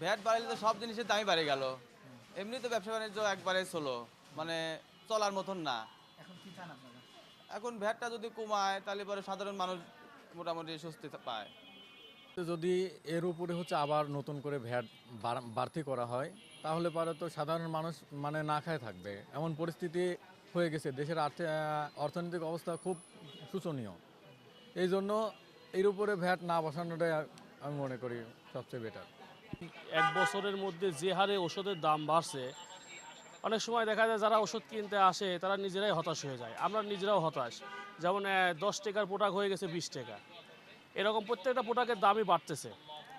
VAT বাড়াইলে তো সব জিনিসের দামই বাড়ে গেল। এমনি তো ব্যবসা বাণিজ্য একবারে চলো মানে চলার মতন না। এখন কি চান আপনারা? এখন ভ্যাটটা যদি কমায় তাহলে পরে সাধারণ মানুষ মোটামুটি স্বস্তি পায়। যদি এর উপরে হচ্ছে আবার নতুন করে ভ্যাট বাড়- বাড়তি করা হয় তাহলে পরে তো সাধারণ মানুষ মানে না খায় থাকবে। এমন পরিস্থিতি হয়ে গেছে দেশের আর্থিক অর্থনৈতিক অবস্থা খুব শোচনীয়। এই জন্য এর উপরে ভ্যাট না বসানোটাই আমি মনে করি সবচেয়ে বেটার এক বছরের মধ্যে যে হারে ওষুধের দাম বাড়ছে, অনেক সময় দেখা যায় যারা ওষুধ কিনতে আসে, তারা নিজেরাই হতাশ হয়ে যায়। আমরা নিজেরাও হতাশ। যেমন দশ টাকার পোটাক হয়ে গেছে বিশ টাকা। এরকম প্রত্যেকটা পোটাকের দামই বাড়তেছে।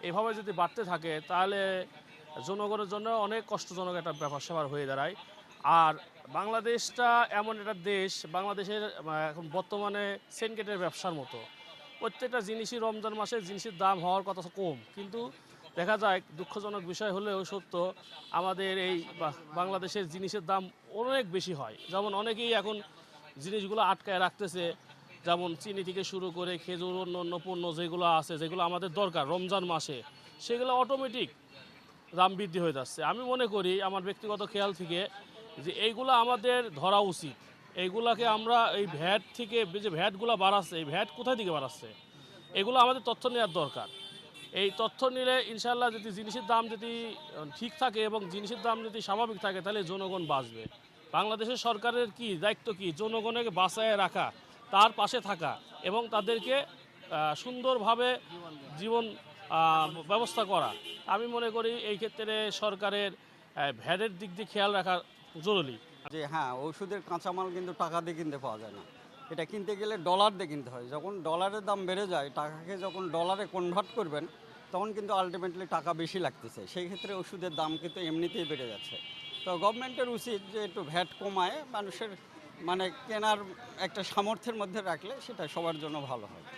এভাবে যদি বাড়তে থাকে, তাহলে জনগণের জন্য অনেক কষ্টজনক একটা ব্যাপার স্যাপার হয়ে দাঁড়ায়। আর বাংলাদেশটা এমন একটা দেশ, বাংলাদেশের এখন বর্তমানে সেনগেটের ব্যবসার মতো। প্রত্যেকটা জিনিসই রমজান মাসে জিনিসের দাম হওয়ার কথা কম। কিন্তু দেখা যায়, দুঃখজনক বিষয় হলেও সত্য, আমাদের এই বাংলাদেশের জিনিসের দাম অনেক বেশি হয়। যেমন অনেকেই এখন জিনিসগুলো আটকায় রাখতেছে, যেমন চিনি থেকে শুরু করে খেজুর অন্য অন্য পণ্য যেগুলো আছে, যেগুলো আমাদের দরকার রমজান মাসে, সেগুলো অটোমেটিক দাম বৃদ্ধি হয়ে যাচ্ছে। আমি মনে করি, আমার ব্যক্তিগত খেয়াল থেকে, যে এইগুলো আমাদের ধরা উচিত। এইগুলাকে আমরা এই ভ্যাট থেকে, যে ভ্যাটগুলো বাড়াচ্ছে, এই ভ্যাট কোথায় থেকে বাড়াচ্ছে? এগুলো আমাদের তথ্য নেওয়ার দরকার। এই তথ্য নিলে ইনশাল্লাহ যদি জিনিসের দাম যদি ঠিক থাকে এবং জিনিসের দাম যদি স্বাভাবিক থাকে, তাহলে জনগণ বাঁচবে। বাংলাদেশের সরকারের কি দায়িত্ব কি? জনগণকে বাঁচায় রাখা, তার পাশে থাকা এবং তাদেরকে সুন্দরভাবে জীবন ব্যবস্থা করা। আমি মনে করি এই ক্ষেত্রে সরকারের ভ্যাটের দিক দিয়ে খেয়াল রাখা জরুরি। যে হ্যাঁ ওষুধের কাঁচামাল কিন্তু টাকা দিয়ে কিনতে পাওয়া যায় না। এটা কিনতে গেলে ডলার দিয়ে কিনতে হয়। যখন ডলারের দাম বেড়ে যায়, টাকাকে যখন ডলারে কনভার্ট করবেন, তখন কিন্তু আলটিমেটলি টাকা বেশি লাগতেছে। সেই ক্ষেত্রে ওষুধের দাম কিন্তু এমনিতেই বেড়ে যাচ্ছে। তো গভর্নমেন্টের উচিত যে একটু ভ্যাট কমায়, মানুষের মানে কেনার একটা সামর্থ্যের মধ্যে রাখলে সেটা সবার জন্য ভালো হয়।